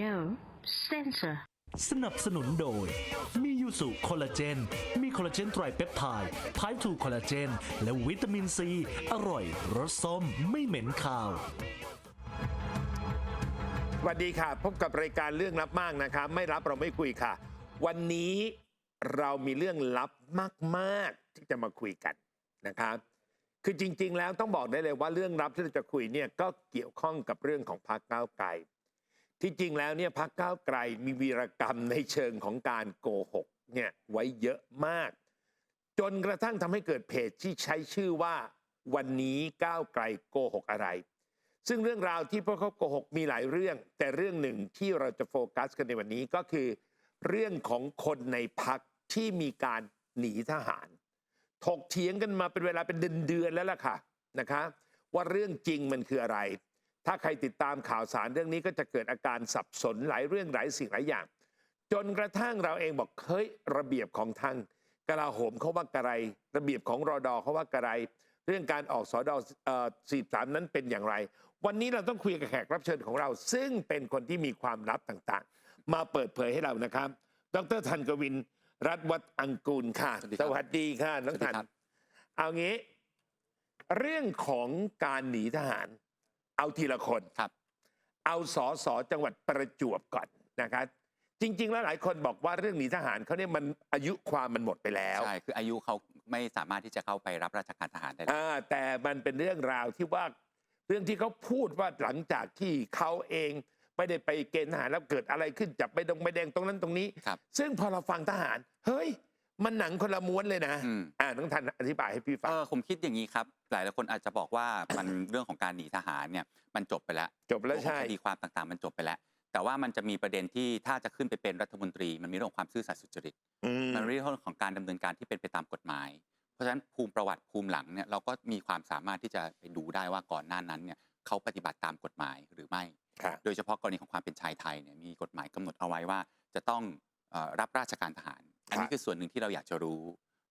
มาก No censor. สนับสนุนโดย มียูสุคอลลาเจน มีคอลลาเจนไตรเปปไทด์ไพทูคอลลาเจน และวิตามินซี อร่อย รสส้ม ไม่เหม็นคาวสวัสดีค่ะ พบกับรายการเรื่องลับมากนะคะไม่รับเราไม่คุยค่ะ วันนี้เรามีเรื่องลับมากๆ ที่จะมาคุยกันนะคะคือจริง ๆ แล้วต้องบอกได้เลยว่าเรื่องลับที่เราจะคุยเนี่ยก็เกี่ยวข้องกับเรื่องของพรรคก้าวไกล ที่จริงแล้วเนี่ยพรรคก้าวไกลมีวีรกรรมในเชิงของการโกหกเนี่ยไว้เยอะมาก จนกระทั่งทำให้เกิดเพจที่ใช้ชื่อว่า วันนี้ก้าวไกลโกหกอะไร ซึ่งเรื่องราวที่พวกเขาโกหกมีหลายเรื่อง แต่เรื่องหนึ่งที่เราจะโฟกัสกันในวันนี้ก็คือ เรื่องของคนในพักที่มีการหนีทหาร ถกเถียงกันมาเป็นเวลาเป็นเดือนๆแล้วล่ะค่ะนะคะว่าเรื่องจริงมันคืออะไร ถ้าใครติดตามข่าวสารเรื่องนี้ก็จะเกิดอาการสับสนหลายเรื่องหลายสิ่งหลายอย่าง จนกระทั่งเราเองบอกเฮ้ยระเบียบของทางกลาโหมเขาว่ากระไร ระเบียบของรอดอเขาว่ากระไร เรื่องการออกสอดอสี่สามนั้นเป็นอย่างไร วันนี้เราต้องคุยกับแขกรับเชิญของเรา ซึ่งเป็นคนที่มีความลับต่างๆ มาเปิดเผยให้เรานะครับ ดรธันกวิน รัฐวัฒน์อังกูลค่ะ สวัสดีครับสวัสดีค่ะน้องสวัสดีธันครับเอางี้ เรื่องของการหนีทหาร เอาทีละคนครับ เอาสอสอจังหวัดประจวบก่อนนะครับจริง ๆ แล้วหลายคนบอกว่าเรื่องหนีทหารเขาเนี่ยมันอายุความมันหมดไปแล้วใช่คืออายุเขาไม่สามารถที่จะเข้าไปรับราชการทหารได้แล้วอ่าแต่มันเป็นเรื่องราวที่ว่าเรื่องที่เขาพูดว่าหลังจากที่เขาเองไม่ได้ไปเกณฑ์ทหารแล้วเกิดอะไรขึ้นจับใบดงใบแดงตรงนั้นตรงนี้ ครับ ซึ่งพอเราฟังทหาร เฮ้ย มันหนังคนละม้วนเลยนะ อืม อ่าต้องทันอธิบายให้พี่ฟัเองอผมคิดอย่างนี้ครับ หลายหลายคนอาจจะบอกว่า มันเรื่องของการหนีทหารเนี่ยมันจบไปแล้วจบแล้วเรื่องของใช่คดีความต่างๆ มันจบไปแล้ว แต่ว่ามันจะมีประเด็นที่ถ้าจะขึ้นไปเป็นรัฐมนตรี มันมีเรื่องของความซื่อสัตย์สุจริต อืม มันเรื่องของการดำเนินการที่เป็นไปตามกฎหมาย เพราะฉะนั้นภูมิประวัติภูมิหลังเนี่ยเราก็มีความสามารถที่จะไปดูได้ว่าก่อนหน้านั้นเนี่ยเขาปฏิบัติตามกฎหมายหรือไม่ค่ะโดยเฉพาะกรณีของความเป็นชายไทยเนี่ยมีกฎหมายกำหนดเอาไว้ว่าจะต้องเอ่อรับราชการทหาร อันนี้คือส่วนหนึ่งที่เราอยากจะรู้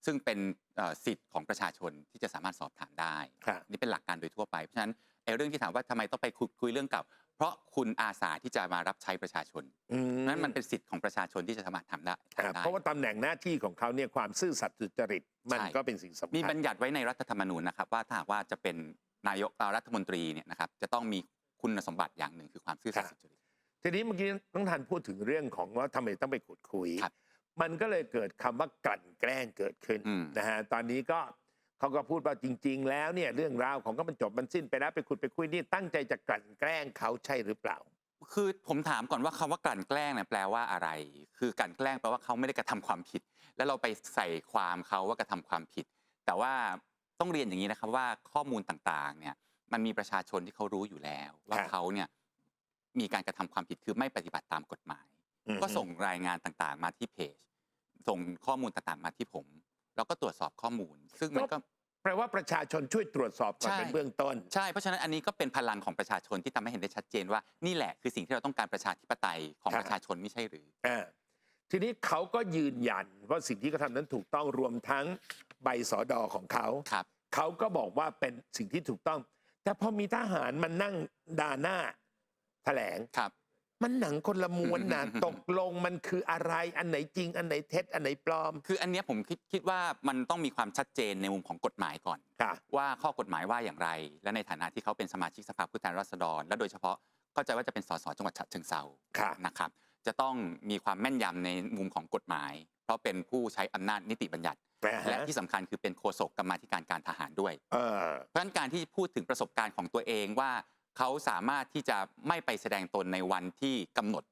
ซึ่งเป็นเอ่อสิทธิ์ของประชาชนที่จะสามารถสอบถามได้ครับนี่เป็นหลักการโดยทั่วไป เพราะฉะนั้นไอ้เรื่องที่ถามว่าทำไมต้องไปคุยคุยเรื่องเก่า เพราะคุณอาสาที่จะมารับใช้ประชาชนอืมนั้นมันเป็นสิทธิ์ของประชาชนที่จะสามารถทำได้ครับทำได้ เพราะว่าตำแหน่งหน้าที่ของเขาเนี่ยความซื่อสัตย์สุจริตมันใช่ก็เป็นสิ่งสำมีคับัญญญัติไว้ในรัฐธรรมนูญนะครับว่าถ้าหากว่าจะเป็นนายกเอ่อรัฐมนตรีเนี่ยนะครับจะต้องมีคุณสมบัติอย่างหนึ่งคือความซื่อสัตย์สุจริต ทีนี้เมื่อกี้ต้องทันพูดถึงเรื่องของว่าทำไมต้องไปขุดคุยครับ มันก็เลยเกิดคำว่ากลั่นแกล้งเกิดขึ้นอืม นะฮะตอนนี้ก็เขาก็พูดว่าจริง ๆ แล้วเนี่ยเรื่องราวของก็มันจบมันสิ้นไปแล้วไปขุดไปคุยนี่ตั้งใจจะกลั่นแกล้งเขาใช่หรือเปล่า คือผมถามก่อนว่าคำว่ากลั่นแกล้งเนี่ยแปลว่าอะไร คือกลั่นแกล้งแปลว่าเขาไม่ได้กระทำความผิด แล้วเราไปใส่ความเขาว่ากระทำความผิด แต่ว่าต้องเรียนอย่างนี้นะครับว่าข้อมูลต่างๆ เนี่ย มันมีประชาชนที่เขารู้อยู่แล้ว ว่าครับเขาเนี่ยมีการกระทำความผิดคือไม่ปฏิบัติตามกฎหมาย อืม ก็ส่งรายงานต่างๆ มาที่เพจ ส่งข้อมูลต่างๆมาที่ผม แล้วก็ตรวจสอบข้อมูล ซึ่งมันก็ แปลว่าประชาชนช่วยตรวจสอบก่อนใช่ เป็นเบื้องต้น ใช่ เพราะฉะนั้นอันนี้ก็เป็นพลังของประชาชนที่ทำให้เห็นได้ชัดเจนว่านี่แหละคือสิ่งที่เราต้องการประชาธิปไตยของครับ ประชาชนไม่ใช่หรือ อ่าทีนี้เขาก็ยืนยันว่าสิ่งที่เขาทำนั้นถูกต้องรวมทั้งใบสอดอของเขาครับ เขาก็บอกว่าเป็นสิ่งที่ถูกต้อง แต่พอมีทหารมันนั่งด่าหน้าแถลง ครับ มันหนังคนละม้วนนะอืมตกลงมันคืออะไรอันไหนจริง อันไหนเท็จอันไหนปลอม คืออันเนี้ยผมคิดคิดว่ามันต้องมีความชัดเจนในมุมของกฎหมายก่อน ค่ะ ว่าข้อกฎหมายว่าอย่างไร และในฐานะที่เขาเป็นสมาชิกสภาผู้แทนราษฎร และโดยเฉพาะเข้าใจว่าจะเป็นสสจังหวัดฉะเชิงเซาครับนะครับ จะต้องมีความแม่นยำในมุมของกฎหมาย เพราะเป็นผู้ใช้อำนาจนิติบัญญัตินะฮะ และที่สำคัญคือเป็นโฆษกกรรมาธิการการทหารด้วย เออ เพราะฉะนั้นการที่พูดถึงประสบการณ์ของตัวเองว่า เขาสามารถที่จะไม่ไปแสดงตนในวันที่กำหนด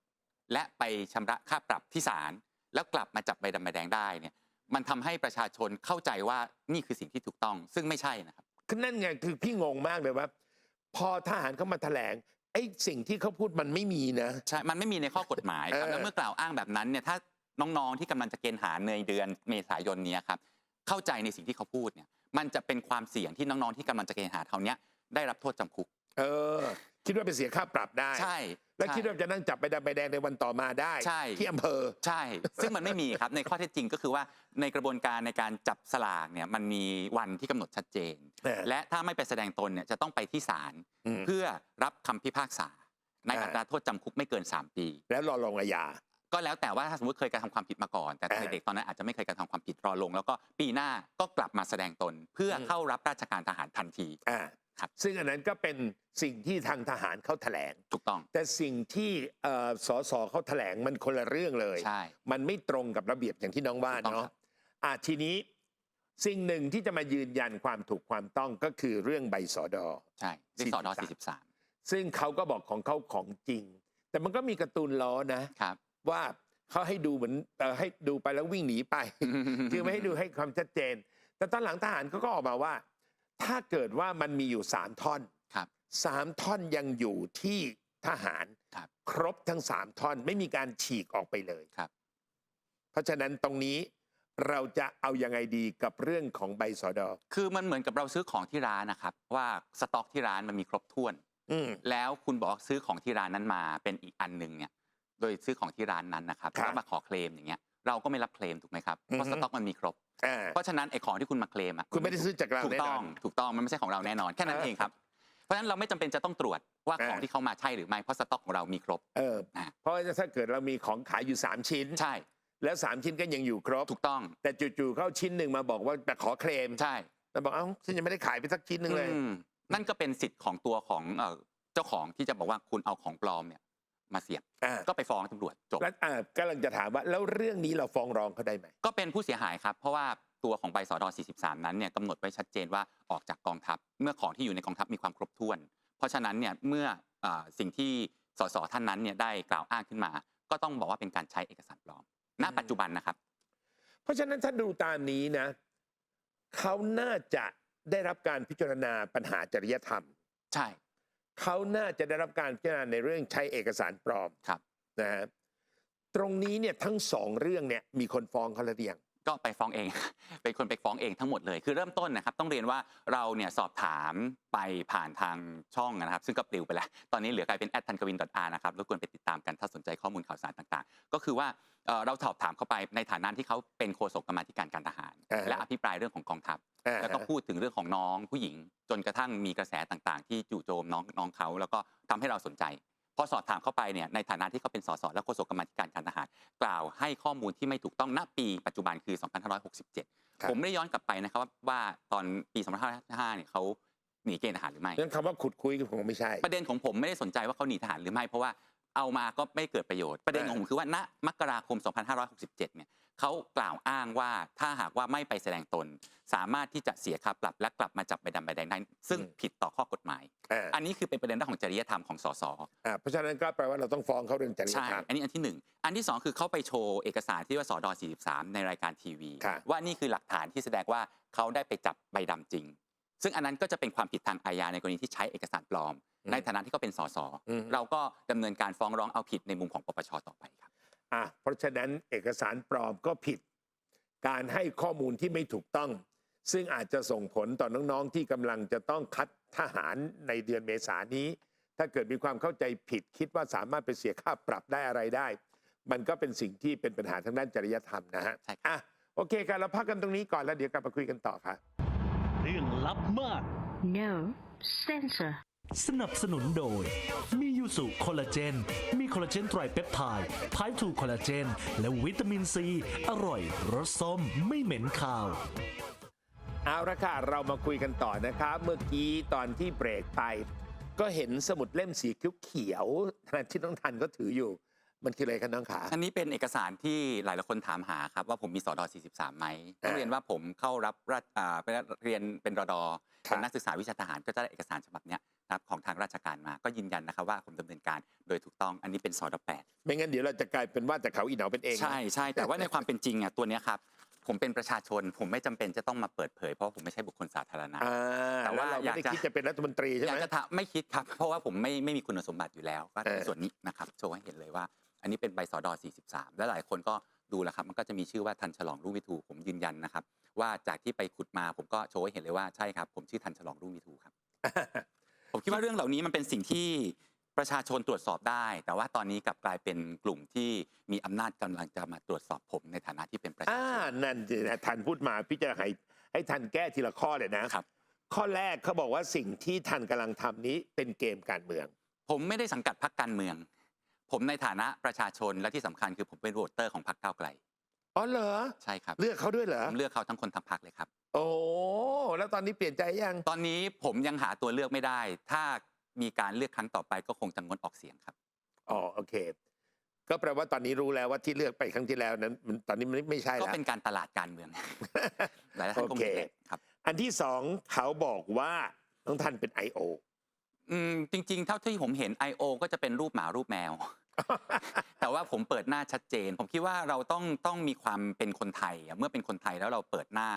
และไปชำระค่าปรับที่ศาลแล้วกลับมาจับใบดำใบแดงได้เนี่ยมันทำให้ประชาชนเข้าใจว่านี่คือสิ่งที่ถูกต้อง ซึ่งไม่ใช่นะครับคือนั่นไงคือพี่งงมากเลยว่า พอทหารเขามาแถลงไอ้สิ่งที่เขาพูดมันไม่มีนะใช่มันไม่มีในข้อกฎหมายครับเออแล้วเมื่อกล่าวอ้างแบบนั้นเนี่ยถ้าน้องๆที่กำลังจะเกณฑ์ทหารในเดือนเมษายนเนี้ครับเข้าใจในสิ่งที่เขาพูดเนี่ยมันจะเป็นความเสี่ยงที่น้องๆที่กำลังจะเกณฑ์ทหารเขาวเนี้ยได้รับโทษจำคุก เออ คิดว่าไปเสียค่าปรับได้ ใช่ แล้วใช่คิดว่าจะนั่งจับใบดำใบแดงในวันต่อมาได้ใช่ ที่อำเภอ ใช่ ซึ่งมันไม่มีครับ ในข้อเท็จจริงก็คือว่าในกระบวนการในการจับสลากเนี่ยมันมีวันที่กำหนดชัดเจน เออและถ้าไม่ไปแสดงตนเนี่ยจะต้องไปที่ศาลอืม เพื่อรับคำพิพากษา ในอ่าอัตราโทษจำคุกไม่เกิน 3 ปี แล้วรอลงอาญา ก็แล้วแต่ว่าถ้าสมมติเคยกระทำความผิดมาก่อน แต่ตอนอ่าเด็กๆตอนนั้นอาจจะไม่เคยกระทำความผิดรอลง แล้วก็ปีหน้าก็กลับมาแสดงตนเพื่ออม เข้ารับราชการทหารทันที อ่า ครับ ซึ่งอันนั้นก็เป็นสิ่งที่ทางทหารเขาแถลง ถูกต้อง แต่สิ่งที่เอ่อสสเขาแถลงมันคนละเรื่องเลย ใช่ มันไม่ตรงกับระเบียบอย่างที่น้องว่าถูกต้องเนาะครับ อะทีนี้สิ่งหนึ่งที่จะมายืนยันความถูกความต้องก็คือเรื่องใบสอดอ ใช่ที่สอดอ43 43 ซึ่งเขาก็บอกของเขาของจริง แต่มันก็มีการ์ตูนล้อนะ ครับ ว่าเขาให้ดูเหมือนเอ่อให้ดูไปแล้ววิ่งหนีไป คือไม่ให้ดูให้ความชัดเจน แต่ตอนหลังทหารเขาก็ออกมาว่า ถ้าเกิดว่ามันมีอยู่สามท่อนครับสามท่อนยังอยู่ที่ทหารครับครบทั้งสามท่อนไม่มีการฉีกออกไปเลยครับ เพราะฉะนั้นตรงนี้เราจะเอายังไงดีกับเรื่องของใบสอดอคือมันเหมือนกับเราซื้อของที่ร้านนะครับ ว่าสต็อกที่ร้านมันมีครบถ้วน อืม แล้วคุณบอกซื้อของที่ร้านนั้นมาเป็นอีกอันหนึ่งเนี่ย โดยซื้อของที่ร้านนั้นนะครับครับแล้วมาขอเคลมอย่างเงี้ย เราก็ไม่รับเคลมถูกไหมครับ เพราะอือฮึสต็อกมันมีครบ อ่า เพราะฉะนั้นไอ้ของที่คุณมาเคลมอะคุณไม่ได้ซื้อจากเราถูกแน่ต้นอองนถูกต้องมันไม่ใช่ของเราแน่นอนแค่นั้นเออเองครับเพราะฉะนั้นเราไม่จำเป็นจะต้องตรวจว่าเออของที่เขามาใช่หรือไม่เพราะสต็อกของเรามีครบ เอออ่าเพราะว่าถ้าเกิดเรามีของขายอยู่ 3 ชิ้น ใช่แล้ว3ชิ้นก็ยังอยู่ครบ ถูกต้องแต่จู่ๆเข้าชิ้นหนึ่งมาบอกว่าแต่ขอเคลมใช่แต่บอกเอ้าฉันยังไม่ได้ขายไปสักชิ้นหนึ่งเลย อืมนั่นก็เป็นสิทธิ์ของตัวของเอ่อเจ้าของที่จะบอกว่าคุณเอาของปลอมเนี่ย มาเสียบอ่าก็ไปฟ้องตำรวจจบ แล้วอ่ากำลังจะถามว่าแล้วเรื่องนี้เราฟ้องร้องเขาได้ไหม ก็เป็นผู้เสียหายครับ เพราะว่าตัวของใบสอดอ43 นั้นเนี่ยกำหนดไว้ชัดเจนว่าออกจากกองทัพ เมื่อของที่อยู่ในกองทัพมีความครบถ้วน เพราะฉะนั้นเนี่ยเมื่อเอ่อสิ่งที่สสท่านนั้นเนี่ยได้กล่าวอ้างขึ้นมา ก็ต้องบอกว่าเป็นการใช้เอกสารปลอมณปัจจุบันนะครับ เพราะฉะนั้นถ้าดูตามนี้นะเขาน่าจะได้รับการพิจารณาปัญหาจริยธรรม ใช่ เขาน่าจะได้รับการพิจารณาในเรื่องใช้เอกสารปลอมครับ นะฮะตรงนี้เนี่ยทั้งสองเรื่องเนี่ยมีคนฟ้องเขาแล้วหรือยัง ก็ไปฟ้องเอง เป็นคนไปฟ้องเองทั้งหมดเลย คือเริ่มต้นนะครับ ต้องเรียนว่าเราเนี่ยสอบถามไปผ่านทางช่องนะครับ ซึ่งก็ปลิวไปแล้ว ตอนนี้เหลือกลายเป็นแอดทันกวิน .r นะครับรบกวนไปติดตามกันถ้าสนใจข้อมูลข่าวสารต่างๆ ก็คือว่าเอ่อเราสอบถามเข้าไปในฐานะที่เขาเป็นโฆษกกรรมาธิการการทหาร อ่าฮะ และอภิปรายเรื่องของกองทัพอ่าฮะ แล้วก็พูดถึงเรื่องของน้องผู้หญิง จนกระทั่งมีกระแสต่างๆ ที่จู่โจมน้องน้องเขา แล้วก็ทำให้เราสนใจพอสอบถามเข้าไปเนี่ยในฐานะที่เขาเป็นสสและโฆษกกรรมาธิการการทหาร กล่าวให้ข้อมูลที่ไม่ถูกต้องณปีปัจจุบันคือ 2567ครับผมไม่ได้ย้อนกลับไปนะครับว่าว่าตอนปี2555เนี่ยเขาหนีเกณฑ์ทหารหรือไม่เรื่องคำว่าขุดคุยก็คงไม่ใช่ ประเด็นของผมไม่ได้สนใจว่าเขาหนีทหารหรือไม่เพราะว่า เอามาก็ไม่เกิดประโยชน์ ประเด็นของผมคือว่าณมกราคม 2567 เนี่ยเขากล่าวอ้างว่าถ้าหากว่าไม่ไปแสดงตน สามารถที่จะเสียค่าปรับและกลับมาจับใบดำใบแดงได้ซึ่งอืมผิดต่อข้อกฎหมายอ่าอันนี้คือเป็นประเด็นเรื่องของจริยธรรมของสสอ่าเพราะฉะนั้นก็แปลว่าเราต้องฟ้องเขาเรื่องจริยใช่ธรรมอันนี้อันที่หนึ่งอันที่สองคือเขาไปโชว์เอกสารที่ว่าสอดอ43 ในรายการทีวีครับว่านี่คือหลักฐานที่แสดงว่าเขาได้ไปจับใบดำจริง ซึ่งอันนั้นก็จะเป็นความผิดทางอาญาในกรณีที่ใช้เอกสารปลอม ในฐานะที่เขาเป็นสสอืมเราก็ดำเนินการฟ้องร้องเอาผิดในมุมของปปชต่อไปครับอะเพราะฉะนั้นเอกสารปลอมก็ผิด การให้ข้อมูลที่ไม่ถูกต้อง ซึ่งอาจจะส่งผลต่อน้องๆ ที่กำลังจะต้องคัดทหารในเดือนเมษายนนี้ ถ้าเกิดมีความเข้าใจผิดคิดว่าสามารถไปเสียค่าปรับได้อะไรได้ มันก็เป็นสิ่งที่เป็นปัญหาทางด้านจริยธรรมนะฮะใช่ครับอะโอเคกันเราพักกันตรงนี้ก่อนแล้วเดี๋ยวกลับมาคุยกันต่อครับ เรื่องลับมาก No censor. สนับสนุนโดย มียูสุคอลลาเจน มีคอลลาเจนไตรเปปไทด์ไพทูคอลลาเจน และวิตามินซี อร่อย รสส้ม ไม่เหม็นคาว เอาละค่ะ เรามาคุยกันต่อนะครับ เมื่อกี้ตอนที่เบรกไป ก็เห็นสมุดเล่มสีเขียวๆนะที่น้องทันก็ถืออยู่ มันคืออะไรคะน้องขา อันนี้เป็นเอกสารที่หลายๆคนถามหาครับว่าผมมีสอดอ43ไหมต้องเรียนว่าผมเข้ารับราชอ่าไปเรียนเป็นรอดอครับเป็นนักศึกษาวิชาทหารก็จะได้เอกสารฉบับเนี้ยนะครับของทางราชการมาก็ยืนยันนะครับว่าผมดำเนินการโดยถูกต้องอันนี้เป็นสอดอ8ไม่งั้นเดี๋ยวเราจะกลายเป็นว่าแต่เขาอีเหนาเป็นเองนะใช่ใช่แต่ว่าในความเป็นจริงอะตัวเนี้ยครับผมเป็นประชาชน ผมไม่จำเป็นจะต้องมาเปิดเผย เพราะผมไม่ใช่บุคคลสาธารณะอ่าแต่ว่าแล้วเราอไม่ยากได้จะคิดจะเป็นรัฐมนตรีใช่อไหยามกจะถามไม่คิดครับ เพราะว่าผมไม่ไม่มีคุณสมบัติอยู่แล้วก็เออในส่วนนี้นะครับโชว์ให้เห็นเลยว่า อันนี้เป็นใบสอดอ43 และหลายคนก็ดูแล้วครับมันก็จะมีชื่อว่าทันฉลองรุ่งวิทูผมยืนยันนะครับ ว่าจากที่ไปขุดมาผมก็โชว์ให้เห็นเลยว่าใช่ครับผมชื่อทันฉลองรุ่งวิทูครับ ผมคิดว่าเรื่องเหล่านี้มันเป็นสิ่งที่ประชาชนตรวจสอบได้ แต่ว่าตอนนี้กลับกลายเป็นกลุ่มที่มีอำนาจกำลังจะมาตรวจสอบผมในฐานะที่เป็นประชาอ่าชนนั่นสินะทันพูดมาพี่จะให้ให้ทันแก้ทีละข้อเลยนะครับ ข้อแรกเขาบอกว่าสิ่งที่ทันกำลังทำนี้เป็นเกมการเมือง ผมไม่ได้สังกัดพรรคการเมือง ผมในฐานะประชาชนและที่สำคัญคือผมเป็นโหวตเตอร์ของพรรคก้าวไกล อ๋อเหรอ ใช่ครับเลือกเขาด้วยเหรอ ผมเลือกเขาทั้งคนทั้งพรรคเลยครับ โอ้แล้วตอนนี้เปลี่ยนใจยัง ตอนนี้ผมยังหาตัวเลือกไม่ได้ ถ้ามีการเลือกครั้งต่อไปก็คงจะงดออกเสียงครับ อ๋อโอเค ก็แปลว่าตอนนี้รู้แล้วว่าที่เลือกไปครั้งที่แล้วนั้นมันตอนนี้มันไม่ใช่ก็แล้ว เป็นการตลาดการเมือง หลายท่านก็โอมีเคแหละครับ อันที่สองเขาบอกว่าน้องท่านเป็น I.O. อืมจริงๆ เท่าที่ผมเห็น I.O. ก็จะเป็นรูปหมารูปแมว แต่ว่าผมเปิดหน้าชัดเจน ผมคิดว่าเราต้องต้องมีความเป็นคนไทยอะเมื่อเป็นคนไทยแล้วเราเปิดหน้า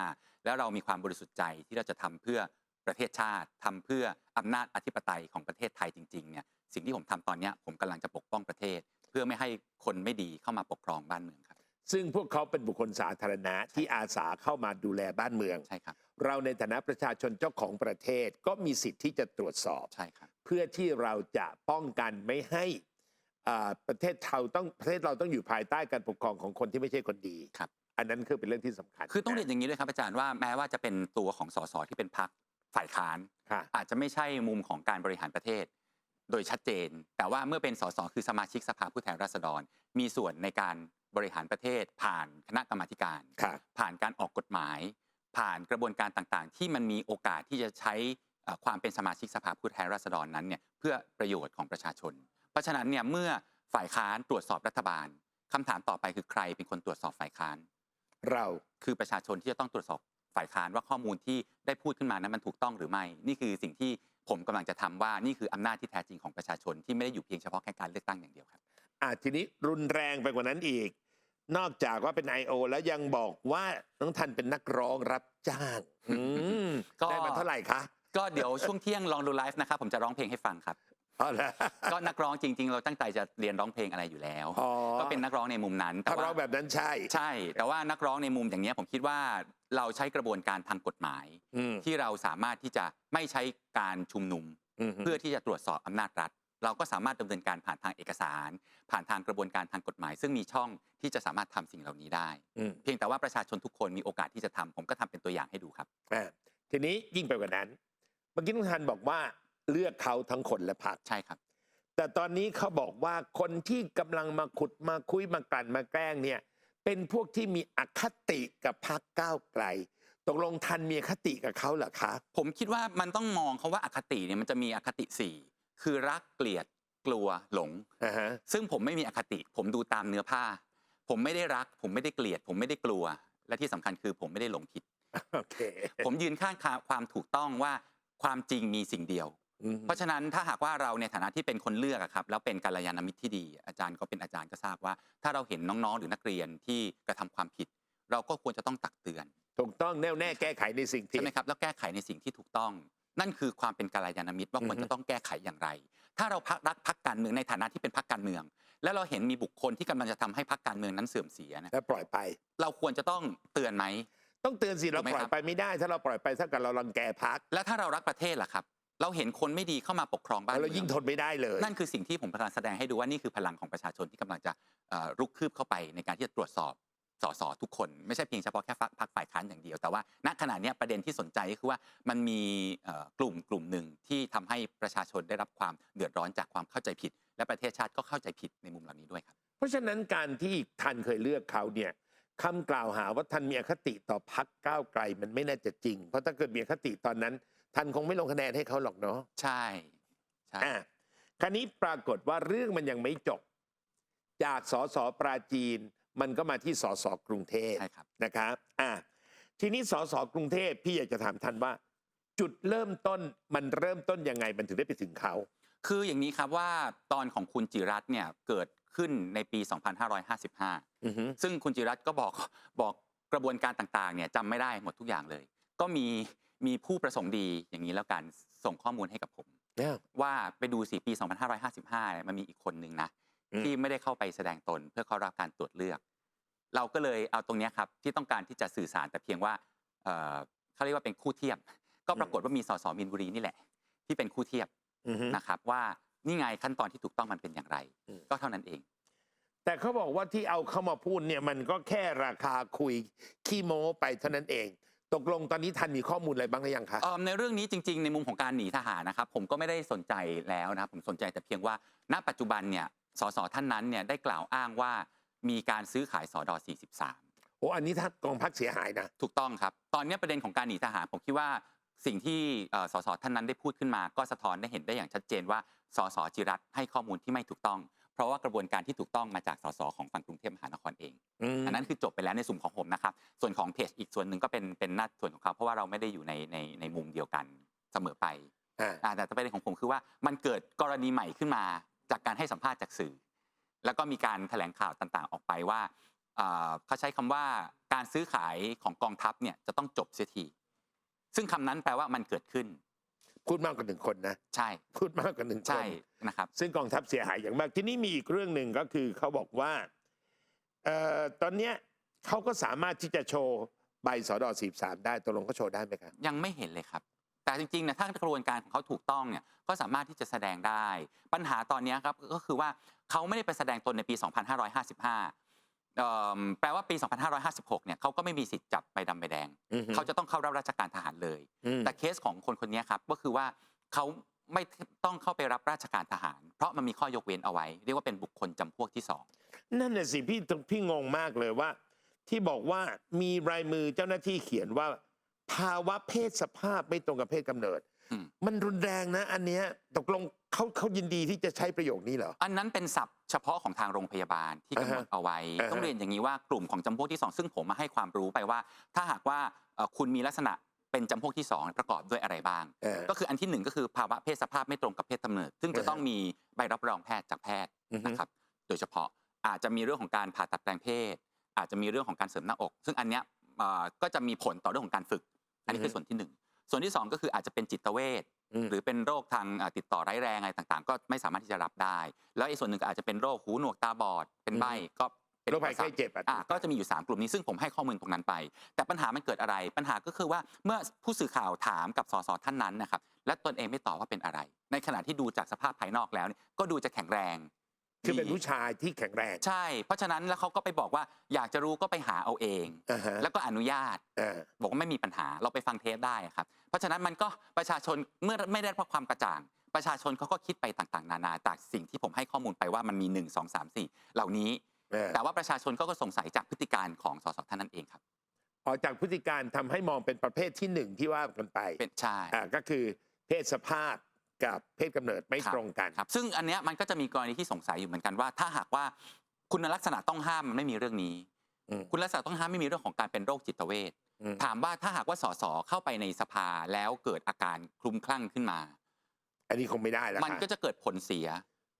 แล้วเรามีความบริสุทธิ์ใจที่เราจะทำเพื่อประเทศชาติทำเพื่ออำนาจอธิปไตยของประเทศไทยจริงๆเนี่ยสิ่งที่ผมทำตอนเนี้ยผมกำลังจะปกป้องประเทศ เพื่อไม่ให้คนไม่ดีเข้ามาปกครองบ้านเมืองครับ ซึ่งพวกเขาเป็นบุคคลสาธารณะที่อาสาเข้ามาดูแลบ้านเมืองใช่ครับ เราในฐานะประชาชนเจ้าของประเทศก็มีสิทธิ์ที่จะตรวจสอบ ใช่ครับ เพื่อที่เราจะป้องกันไม่ให้อ่าประเทศเราต้องประเทศเราต้องอยู่ภายใต้การปกครองของคนที่ไม่ใช่คนดีครับ อันนั้นคือเป็นเรื่องที่สำคัญคือต้องเรียนอย่างนี้ด้วยครับอาจารย์ว่าแม้ว่าจะเป็นตัวของสสที่เป็นพรรคฝ่ายค้าน ค่ะ อาจจะไม่ใช่มุมของการบริหารประเทศ โดยชัดเจน แต่ว่าเมื่อเป็นสสคือสมาชิกสภาผู้แทนราษฎร มีส่วนในการบริหารประเทศ ผ่านคณะกรรมาธิการ ค่ะ ผ่านการออกกฎหมาย ผ่านกระบวนการต่างๆ ที่มันมีโอกาสที่จะใช้เอ่อความเป็นสมาชิกสภาผู้แทนราษฎรนั้นเนี่ยเพื่อประโยชน์ของประชาชน เพราะฉะนั้นเนี่ยเมื่อฝ่ายค้านตรวจสอบรัฐบาลคำถามต่อไปคือใครเป็นคนตรวจสอบฝ่ายค้าน เราคือประชาชนที่จะต้องตรวจสอบฝ่ายค้านว่าข้อมูลที่ได้พูดขึ้นมานั้นมันถูกต้องหรือไม่ นี่คือสิ่งที่ผมกำลังจะทำว่านี่คืออำนาจที่แท้จริงของประชาชนที่ไม่ได้อยู่เพียงเฉพาะแค่การเลือกตั้งอย่างเดียวครับอะทีนี้รุนแรงไปกว่านั้นอีก นอกจากว่าเป็น I.O. แล้วยังบอกว่าน้องทันเป็นนักร้องรับจ้างอืมก็ ได้มาเท่าไหร่คะก็เดี๋ยวช่วงเที่ยงลองดูไลฟ์นะครับผมจะร้องเพลงให้ฟังครับ อ๋อเหรอก็นักร้องจริง ๆ เราตั้งใจจะเรียนร้องเพลงอะไรอยู่แล้ว อ๋อก็เป็นนักร้องในมุมนั้นแต่ถ้าร้ว่าองแบบนั้นใช่ใช่ แต่ว่านักร้องในมุมอย่างเนี้ยผมคิดว่าเราใช้กระบวนการทางกฎหมาย อืมที่เราสามารถที่จะไม่ใช้การชุมนุมมเพื่อที่จะตรวจสอบอำนาจรัฐ เราก็สามารถดำเนินการผ่านทางเอกสาร ผ่านทางกระบวนการทางกฎหมาย ซึ่งมีช่องที่จะสามารถทำสิ่งเหล่านี้ได้อืมเพียงแต่ว่าประชาชนทุกคนมีโอกาสที่จะทำผมก็ทำเป็นตัวอย่างให้ดูครับอะทีนี้ยิ่งไปกว่านั้น เมื่อกี้น้องทันบอกว่าเลือกเขาทั้งคนและพรรคใช่ครับ แต่ตอนนี้เขาบอกว่าคนที่กำลังมาขุดมาคุยมากลั่นมาแกล้งเนี่ย เป็นพวกที่มีอคติกับพรรคก้าวไกลตกลงทันมีอคติกับเขาเหรอคะ ผมคิดว่ามันต้องมองเขาว่าอคติเนี่ยมันจะมีอคติสี่ คือรักเกลียดกลัวหลง อ่าฮะ ซึ่งผมไม่มีอคติ ผมดูตามเนื้อผ้า ผมไม่ได้รัก ผมไม่ได้เกลียด ผมไม่ได้กลัว และที่สำคัญคือผมไม่ได้หลงผิด โอเคผมยืนข้างความถูกต้องว่าความจริงมีสิ่งเดียว อืมเพราะฉะนั้นถ้าหากว่าเราในฐานะที่เป็นคนเลือกอะครับแล้วเป็นกัลยาณมิตรที่ดี อาจารย์ก็เป็นอาจารย์ก็ทราบว่า ถ้าเราเห็นน้องๆ หรือนักเรียนที่กระทำความผิด เราก็ควรจะต้องตักเตือนถูกต้องแน่วแน่แก้ไขในสิ่งผิด ใช่ไหมครับแล้วแก้ไขในสิ่งที่ถูกต้อง นั่นคือความเป็นกัลยาณมิตรว่าควรอือฮึจะต้องแก้ไขอย่างไร ถ้าเราพักรักพักการเมืองในฐานะที่เป็นพักการเมือง แล้วเราเห็นมีบุคคลที่กำลังจะทำให้พักการเมืองนั้นเสื่อมเสียนะแล้วปล่อยไป เราควรจะต้องเตือนไหมต้องเตือนสิเราถูกไหมปล่อยครับไปไม่ได้ ถ้าเราปล่อยไปเท่ากับเรารังแกพักแล้วถ้าเรารักประเทศล่ะครับ เราเห็นคนไม่ดีเข้ามาปกครองบ้านแล้วเราเมืยิ่งทนไม่ได้เลย นั่นคือสิ่งที่ผมกำลังแสดงให้ดูว่านี่คือพลังของประชาชนที่กำลังจะเอ่อรุกคืบเข้าไปในการที่จะตรวจสอบ สสทุกคนไม่ใช่เพียงเฉพาะแค่พรรคพรรคฝ่ายค้านอย่างเดียว แต่ว่าณขณะเนี้ยประเด็นที่สนใจก็คือว่ามันมีเอ่อกลุ่มกลุ่มหนึ่งที่ทำให้ประชาชนได้รับความเดือดร้อนจากความเข้าใจผิด และประเทศชาติก็เข้าใจผิดในมุมเหล่านี้ด้วยครับ เพราะฉะนั้นการที่ทันเคยเลือกเขาเนี่ยคำกล่าวหาว่าทันมีอคติต่อพักก้าวไกลมันไม่น่าจะจริง เพราะถ้าเกิดมีอคติตอนนั้นทันคงไม่ลงคะแนนให้เขาหรอกเนาะใช่ใช่อะคราวนี้ปรากฏว่าเรื่องมันยังไม่จบ จากสสปราจีน มันก็มาที่สสกรุงเทพใช่ครับ นะครับอะทีนี้สสกรุงเทพพี่อยากจะถามทันว่า จุดเริ่มต้นมันเริ่มต้นยังไงมันถึงได้ไปถึงเขา คืออย่างนี้ครับว่าตอนของคุณจิรัตน์เนี่ยเกิดขึ้นในปี 2555 อือฮึซึ่งคุณจิรัตน์ก็บอกบอกกระบวนการต่างๆเนี่ยจำไม่ได้หมดทุกอย่างเลย ก็มีมีผู้ประสงค์ดีอย่างนี้แล้วกันส่งข้อมูลให้กับผม เนี่ย ว่าไปดูสิปี 2555เนี่ยมันมีอีกคนนึงนะ อืม ที่ไม่ได้เข้าไปแสดงตนเพื่อเข้ารับการตรวจเลือก เราก็เลยเอาตรงเนี้ยครับที่ต้องการที่จะสื่อสารแต่เพียงว่าเอ่อเขาเรียกว่าเป็นคู่เทียบ ก็ปรากฏว่ามีสสมินบุรีนี่แหละ ที่เป็นคู่เทียบอือฮึนะครับว่านี่ไงขั้นตอนที่ถูกต้องมันเป็นอย่างไรอืมก็เท่านั้นเอง แต่เขาบอกว่าที่เอาเข้ามาพูดเนี่ยมันก็แค่ราคาคุยขี้โม้ไปเท่านั้นเอง ตกลงตอนนี้ทันมีข้อมูลอะไรบ้างหรือยังคะเอ่อในเรื่องนี้จริง ๆ ในมุมของการหนีทหารนะครับผมก็ไม่ได้สนใจแล้วนะครับผมสนใจแต่เพียงว่า ณปัจจุบันเนี่ยสสท่านนั้นเนี่ยได้กล่าวอ้างว่า มีการซื้อขายสอดอ43 โอ้อันนี้ถ้ากองพักเสียหายนะ ถูกต้องครับ ตอนนี้ประเด็นของการหนีทหารผมคิดว่าสิ่งที่เอ่อสสท่านนั้นได้พูดขึ้นมาก็สะท้อนได้เห็นได้อย่างชัดเจนว่าสสจิรัตน์ให้ข้อมูลที่ไม่ถูกต้อง เพราะว่ากระบวนการที่ถูกต้องมาจากสสของฝั่งกรุงเทพมหานครเอง มอันนั้นคือจบไปแล้วในส่วนของผมนะครับ ส่วนของเพจอีกส่วนหนึ่งก็เป็นเป็นหน้าส่วนของเขา เพราะว่าเราไม่ได้อยู่ในในในมุมเดียวกันเสมอไปอ่า อ่าแต่ประเด็นของผมคือว่ามันเกิดกรณีใหม่ขึ้นมาจากการให้สัมภาษณ์จากสื่อ แล้วก็มีการแถลงข่าวต่างๆ ออกไปว่าอ่าเขาใช้คำว่าการซื้อขายของกองทัพเนี่ยจะต้องจบเสียทีซึ่งคำนั้นแปลว่ามันเกิดขึ้น พูดมากกว่าหนึ่งคนนะใช่ พูดมากกว่าหนึ่งคนใช่นะครับ ซึ่งกองทัพเสียหายอย่างมากทีนี้มีอีกเรื่องหนึ่งก็คือเขาบอกว่าเอ่อตอนเนี้ยเขาก็สามารถที่จะโชว์ใบสอดอ43ได้ตกลงเขาโชว์ได้ไหมครับยังไม่เห็นเลยครับ แต่จริงๆเนี่ยถ้ากระบวนการของเขาถูกต้องเนี่ยก็สามารถที่จะแสดงได้ ปัญหาตอนเนี้ยครับก็คือว่า เขาไม่ได้ไปแสดงตนในปี 2555เอิ่มแปลว่าปี 2556 เนี่ยเขาก็ไม่มีสิทธิ์จับใบดำใบแดงอือฮึเขาจะต้องเข้ารับราชการทหารเลยอืมแต่เคสของคนคนนี้ครับก็คือว่าเขาไม่ต้องเข้าไปรับราชการทหาร เพราะมันมีข้อยกเว้นเอาไว้ เรียกว่าเป็นบุคคลจำพวกที่สองนั่นน่ะสิพี่พี่งงมากเลยว่า ที่บอกว่ามีรายมือเจ้าหน้าที่เขียนว่า ภาวะเพศสภาพไม่ตรงกับเพศกำเนิดอื มมันรุนแรงนะ อันเนี้ยตกลงเขาเขายินดีที่จะใช้ประโยคนี้เหรอ อันนั้นเป็นศัพท์เฉพาะของทางโรงพยาบาลที่กำหนดอ่าฮะเอาไว้ อ่าฮะต้องเรียนอย่างนี้ว่ากลุ่มของจำพวกที่ 2 ซึ่งผมมาให้ความรู้ไปว่า ถ้าหากว่าเอ่อคุณมีลักษณะเป็นจำพวกที่ 2 ประกอบด้วยอะไรบ้าง เออก็คืออันที่หนึ่งก็คือภาวะเพศสภาพไม่ตรงกับเพศกำเนิด ซึ่งจะอ่าฮะต้องมีใบรับรองแพทย์จากแพทย์อือฮึ นะครับ โดยเฉพาะอาจจะมีเรื่องของการผ่าตัดแปลงเพศ อาจจะมีเรื่องของการเสริมหน้าอก ซึ่งอันเนี้ยเอ่อก็จะมีผลต่อเรื่องของการฝึก อันนี้คือส่วนที่หนึ่ง ส่วนที่สองก็คืออาจจะเป็นจิตเวชอืมหรือเป็นโรคทางอ่าติดต่อร้ายแรงอะไรต่างๆ ก็ไม่สามารถที่จะรับได้ แล้วอีกส่วนหนึ่งก็อาจจะเป็นโรคหูหนวกตาบอดเป็นใบ้ก็เป็นโรคภัยไข้เจ็บอะอะก็จะมีอยู่ 3 กลุ่มนี้ซึ่งผมให้ข้อมูลตรงนั้นไป แต่ปัญหามันเกิดอะไร ปัญหาก็คือว่าเมื่อผู้สื่อข่าวถามกับสสท่านนั้นนะครับและตนเองไม่ตอบว่าเป็นอะไร ในขณะที่ดูจากสภาพภายนอกแล้วเนี่ยก็ดูจะแข็งแรงคือเป็นดีผู้ชายที่แข็งแรง ใช่ เพราะฉะนั้นแล้วเขาก็ไปบอกว่าอยากจะรู้ก็ไปหาเอาเองอ่าฮะแล้วก็อนุญาตเออบอกว่าไม่มีปัญหาเราไปฟังเทปได้ครับ เพราะฉะนั้นมันก็ประชาชนเมื่อไม่ได้รับความกระจ่าง ประชาชนเขาก็คิดไปต่างๆ นานาจากสิ่งที่ผมให้ข้อมูลไปว่ามันมี 1 2 3 4 เหล่านี้เออแต่ว่าประชาชนก็ก็สงสัยจากพฤติการของสสท่านนั้นเองครับออกจากพฤติการทำให้มองเป็นประเภทที่หนึ่งที่ว่ากันไปเป็นใช่อ่าก็คือเพศสภาพกับเพศกำเนิดไม่ครับตรงกันครับ ซึ่งอันเนี้ยมันก็จะมีกรณีที่สงสัยอยู่เหมือนกันว่า ถ้าหากว่าคุณลักษณะต้องห้ามมันไม่มีเรื่องนี้อืมคุณลักษณะต้องห้ามไม่มีเรื่องของการเป็นโรคจิตเวชอืม ถามว่าถ้าหากว่าสสเข้าไปในสภาแล้วเกิดอาการคลุ้มคลั่งขึ้นมา อันนี้คงไม่ได้แล้วมันค่ะก็จะเกิดผลเสีย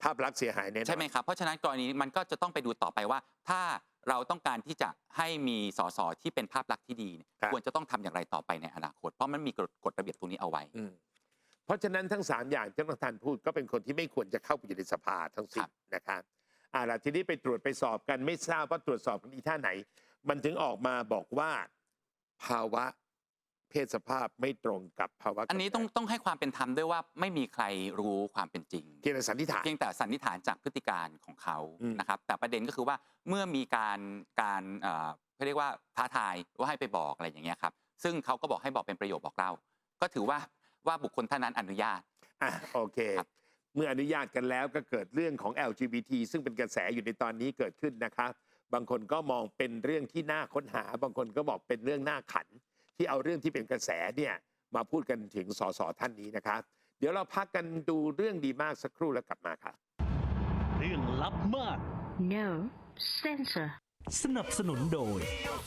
ภาพลักษณ์เสียหายแน่นอนใช่ไหมครับเพราะฉะนั้นกรณีนี้มันก็จะต้องไปดูต่อไปว่า ถ้าเราต้องการที่จะให้มีสสที่เป็นภาพลักษณ์ที่ดีเนี่ยควรจะต้องทำอย่างไรต่อไปในอนาคต เพราะมันมีกฎกฎระเบียบตรงนี้เอาไว้อืมเพราะฉะนั้นทั้งสามอย่างที่น้องทันพูดก็เป็นคนที่ไม่ควรจะเข้าไปอยู่ในสภาทั้งสิ้ครันบนะครับอ่าล่ะทีนี้ไปตรวจไปสอบกันไม่ทราบว่าตรวจสอบกันอีท่าไหน มันถึงออกมาบอกว่า ภาวะเพศสภาพไม่ตรงกับภาวะอันนี้ต้องต้องให้ความเป็นธรรมด้วยว่าไม่มีใครรู้ความเป็นจริงเพียงแต่สันนิษฐานเพียงแต่สันนิษฐานจากพฤติการของเขาอืมนะครับ แต่ประเด็นก็คือว่าเมื่อมีการการเอ่อเขาเรียกว่าท้าทายว่าให้ไปบอกอะไรอย่างเงี้ยครับ ซึ่งเขาก็บอกให้บอกเป็นประโยคบอกเล่า ก็ถือว่าว่าบุคคลท่านนั้นอนุญาตอะโอเคครับเมื่ออนุญาตกันแล้วก็เกิดเรื่องของ LGBT ซึ่งเป็นกระแสอยู่ในตอนนี้เกิดขึ้นนะครับ บางคนก็มองเป็นเรื่องที่น่าค้นหา บางคนก็บอกเป็นเรื่องน่าขัน ที่เอาเรื่องที่เป็นกระแสเนี่ยมาพูดกันถึงสสท่านนี้นะครับ เดี๋ยวเราพักกันดูเรื่องดีมากสักครู่แล้วกลับมาครับ เรื่องลับมาก No censor. สนับสนุนโดย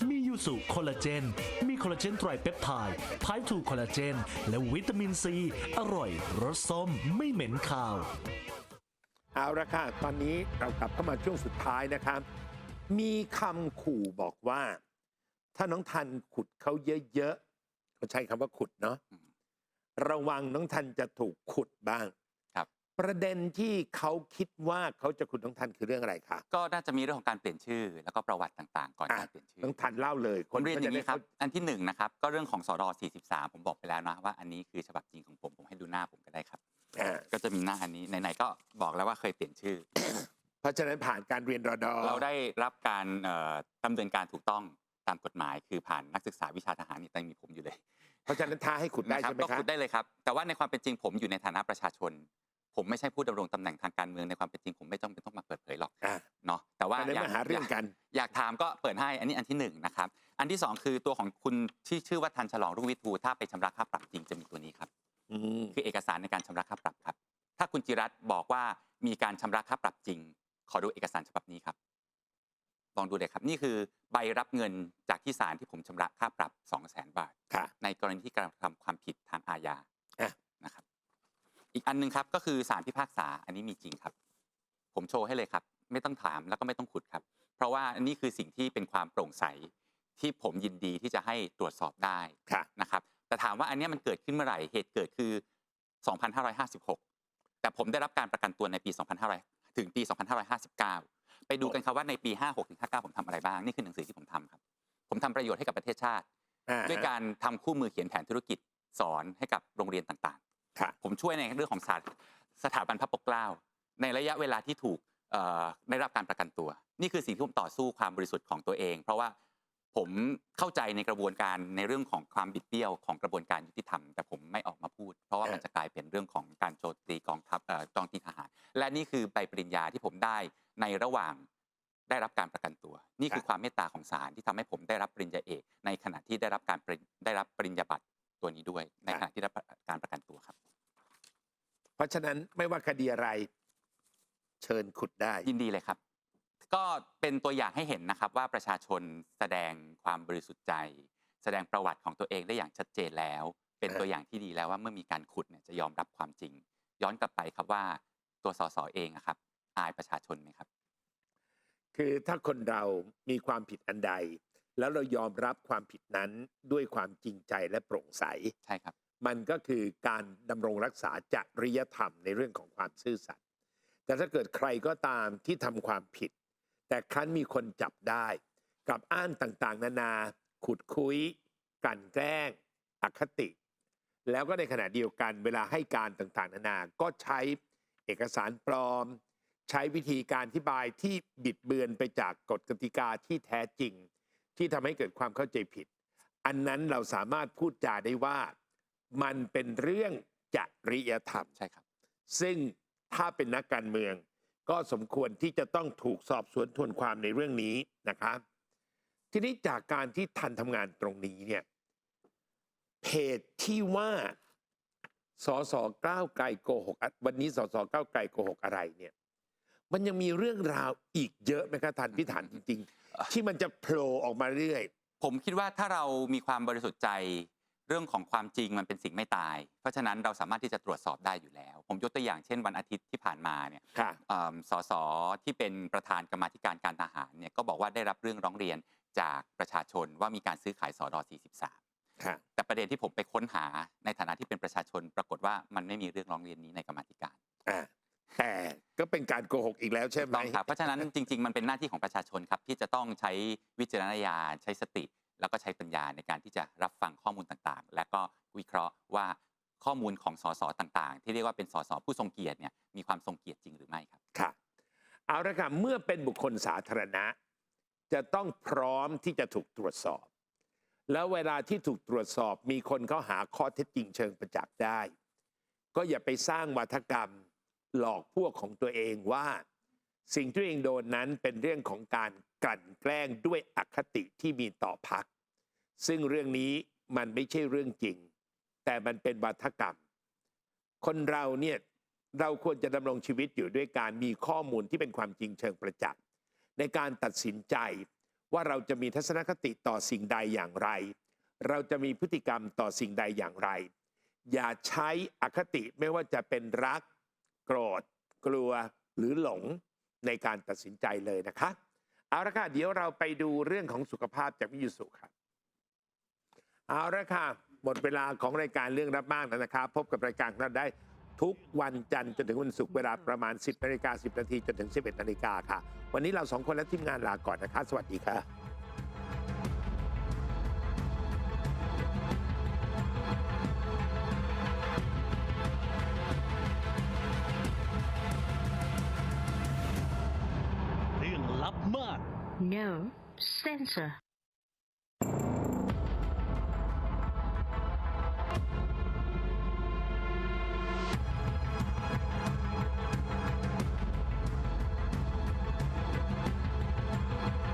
มียูสุคอลลาเจน มีคอลลาเจนไตรเปปไทด์ไพทูคอลลาเจน และวิตามินซี อร่อย รสส้ม ไม่เหม็นคาว เอาละค่ะ ตอนนี้เรากลับเข้ามาช่วงสุดท้ายนะครับ มีคำขู่บอกว่า ถ้าน้องทันขุดเขาเยอะๆเขาใช้คำว่าขุดเนาะอืมระวังน้องทันจะถูกขุดบ้างครับ ประเด็นที่เขาคิดว่าเขาจะขุดน้องทันคือเรื่องอะไรคะก็น่าจะมีเรื่องของการเปลี่ยนชื่อ แล้วก็ประวัติต่างๆ ก่อนอะการเปลี่ยนชื่อน้องทันเล่าเลยผมเรียนอย่างนี้ครับเข้อันที่หนึ่งนะครับก็เรื่องของสร43 ผมบอกไปแล้วนะว่าอันนี้คือฉบับจริงของผมผมให้ดูหน้าผมก็ได้ครับอ่าก็จะมีหน้าอันนี้ไหนๆก็บอกแล้วว่าเคยเปลี่ยนชื่อ เพราะฉะนั้นผ่านการเรียนรอดอเราได้รับการเอ่อดำเนินการถูกต้องตามกฎหมายคือผ่านนักศึกษาวิชาทหารนี่แต่ยังมีผมอยู่เลยเพราะฉะนั้นท้าให้ขุดได้นะครัใช่ไหมก็ครับ ขุดได้เลยครับ แต่ว่าในความเป็นจริงผมอยู่ในฐานะประชาชน ผมไม่ใช่ผู้ดำรงตำแหน่งทางการเมืองในความเป็นจริงผมไม่ต้องเป็นต้องมาเปิดเผยหรอกอ่าเนาะแต่ว่าอันนั้นอยากมาหาเรื่องกัน อยากถามก็เปิดให้อันนี้อันที่หนึ่งนะครับอันที่สองคือตัวของคุณที่ชื่อว่าทันฉลองรุ่งวิทูถ้าไปชำระค่าปรับจริงจะมีตัวนี้ครับ อืมคือเอกสารในการชำระค่าปรับครับ ถ้าคุณจิรัตน์บอกว่ามีการชำระค่าปรับจริง ขอดูเอกสารฉบับนี้ครับ ลองดูเลยครับ นี่คือใบรับเงินจากที่ศาลที่ผมชำระค่าปรับ 2 0 0 0 0 0 บาท ค่ะ ในกรณีที่กระทำความผิดทางอาญาอะ นะครับ อีกอันหนึงครับก็คือสารพิพากษาอันนี้มีจริงครับ ผมโชว์ให้เลยครับ ไม่ต้องถามแล้วก็ไม่ต้องขุดครับ เพราะว่าอันนี้คือสิ่งที่เป็นความโปร่งใสที่ผมยินดีที่จะให้ตรวจสอบได้ ค่ะ นะครับ แต่ถามว่าอันเนี้ยมันเกิดขึ้นเมื่อไหร่ เหตุเกิดคือ 2556 แต่ผมได้รับการประกันตัวในปี2500 ถึงปี 2559 ไปดูกันครับว่าในปี 56ถึง59 ผมทำอะไรบ้าง นี่คือหนังสือที่ผมทำครับ ผมทำประโยชน์ให้กับประเทศชาติอ่าด้วยการทำคู่มือเขียนแผนธุรกิจสอนให้กับโรงเรียนต่างค่ะๆผมช่วยในเรื่องของศาสตร์สถาบันพระปกเกล้า ในระยะเวลาที่ถูกเอ่อได้รับการประกันตัว นี่คือสิ่งที่ผมต่อสู้ความบริสุทธิ์ของตัวเอง เพราะว่า ผมเข้าใจในกระบวนการในเรื่องของความบิดเบี้ยวของกระบวนการยุติธรรมแต่ผมไม่ออกมาพูด เพราะว่ามันจะกลายเป็นเรื่องของการโจมตีกองทัพเอ่อโจองตีทหาร และนี่คือใบปริญญาที่ผมได้ในระหว่างได้รับการประกันตัว นี่คือความเมตตาของศาลที่ทำให้ผมได้รับปริญญาเอก ในขณะที่ได้รับการปริญได้รับปริญญาบัตรตัวนี้ด้วย ในขณะที่ได้รับการประกันตัวครับ เพราะฉะนั้นไม่ว่าคดีอะไร เชิญขุดได้ยินดีเลยครับ ก็เป็นตัวอย่างให้เห็นนะครับว่าประชาชนแสดงความบริสุทธิ์ใจ แสดงประวัติของตัวเองได้อย่างชัดเจนแล้ว เป็นเออตัวอย่างที่ดีแล้วว่าเมื่อมีการขุดเนี่ยจะยอมรับความจริง ย้อนกลับไปครับว่าตัวสสเองอะครับอายประชาชนไหมครับ คือถ้าคนเรามีความผิดอันใด แล้วเรายอมรับความผิดนั้นด้วยความจริงใจและโปร่งใสใช่ครับ มันก็คือการดำรงรักษาจริยธรรมในเรื่องของความซื่อสัตย์แต่ถ้าเกิดใครก็ตามที่ทำความผิด แต่ครั้นมีคนจับได้กลับอ้างต่างๆ นานา ขุดคุยกลั่นแกล้ง อคติ แล้วก็ในขณะเดียวกันเวลาให้การต่างๆ นานา ก็ใช้เอกสารปลอม ใช้วิธีการอธิบายที่บิดเบือนไปจากกฎกติกาที่แท้จริง ที่ทำให้เกิดความเข้าใจผิด อันนั้นเราสามารถพูดจาได้ว่ามันเป็นเรื่องจริยธรรมใช่ครับ ซึ่งถ้าเป็นนักการเมือง ก็สมควรที่จะต้องถูกสอบสวนทวนความในเรื่องนี้นะครับ ทีนี้จากการที่ทันทำงานตรงนี้เนี่ยเพจที่ว่าสสก้าวไกลโกหกวันนี้สสก้าวไกลโกหกอะไรเนี่ยมันยังมีเรื่องราวอีกเยอะไหมครับทันพิถานจริง ๆ ที่มันจะโผล่ออกมาเรื่อย ผมคิดว่าถ้าเรามีความบริสุทธิ์ใจ เรื่องของความจริงมันเป็นสิ่งไม่ตาย เพราะฉะนั้นเราสามารถที่จะตรวจสอบได้อยู่แล้ว ผมยกตัวอย่างเช่น วันอาทิตย์ที่ผ่านมาเนี่ยค่ะ เอิ่มสสที่เป็นประธานกรรมาธิการการทหารเนี่ยก็บอกว่าได้รับเรื่องร้องเรียนจากประชาชนว่ามีการซื้อขายสอดอ43 ค่ะ แต่ประเด็นที่ผมไปค้นหาในฐานะที่เป็นประชาชน ปรากฏว่ามันไม่มีเรื่องร้องเรียนนี้ในกรรมาธิการอ่าแต่ก็เป็นการโกหกอีกแล้วใช่ไหม ต้องครับเพราะฉะนั้นจริง ๆ มันเป็นหน้าที่ของประชาชนครับที่จะต้องใช้วิจารณญาณใช้สติ แล้วก็ใช้ปัญญาในการที่จะรับฟังข้อมูลต่างๆ และก็วิเคราะห์ว่าข้อมูลของสสต่างๆ ที่เรียกว่าเป็นสสผู้ทรงเกียรติเนี่ยมีความทรงเกียรติจริงหรือไม่ครับค่ะเอาละค่ะเมื่อเป็นบุคคลสาธารณะ จะต้องพร้อมที่จะถูกตรวจสอบ แล้วเวลาที่ถูกตรวจสอบมีคนเขาหาข้อเท็จจริงเชิงประจักษ์ได้ ก็อย่าไปสร้างวัฒกรรมหลอกพวกของตัวเองว่า สิ่งที่เองโดนนั้นเป็นเรื่องของการกลั่นแกล้งด้วยอคติที่มีต่อพัก ซึ่งเรื่องนี้มันไม่ใช่เรื่องจริง แต่มันเป็นวัฒกรรม คนเราเนี่ยเราควรจะดำรงชีวิตอยู่ด้วยการมีข้อมูลที่เป็นความจริงเชิงประจักษ์ในการตัดสินใจว่าเราจะมีทัศนคติต่อสิ่งใดอย่างไร เราจะมีพฤติกรรมต่อสิ่งใดอย่างไร อย่าใช้อคติไม่ว่าจะเป็นรัก โกรธ กลัวหรือหลงในการตัดสินใจเลยนะคะ เอาละค่ะเดี๋ยวเราไปดูเรื่องของสุขภาพจากวิยุสุครับ เอาละค่ะ หมดเวลาของรายการเรื่องรับมากแล้วนะครับ พบกับรายการของเราได้ทุกวันจันทร์จนถึงวันศุกร์เวลาประมาณ 10นาฬิกา10นาทีจนถึง 11นาฬิกาค่ะ วันนี้เราสองคนและทีมงานลาก่อนนะคะสวัสดีค่ะเรื่องลับมาก No censor.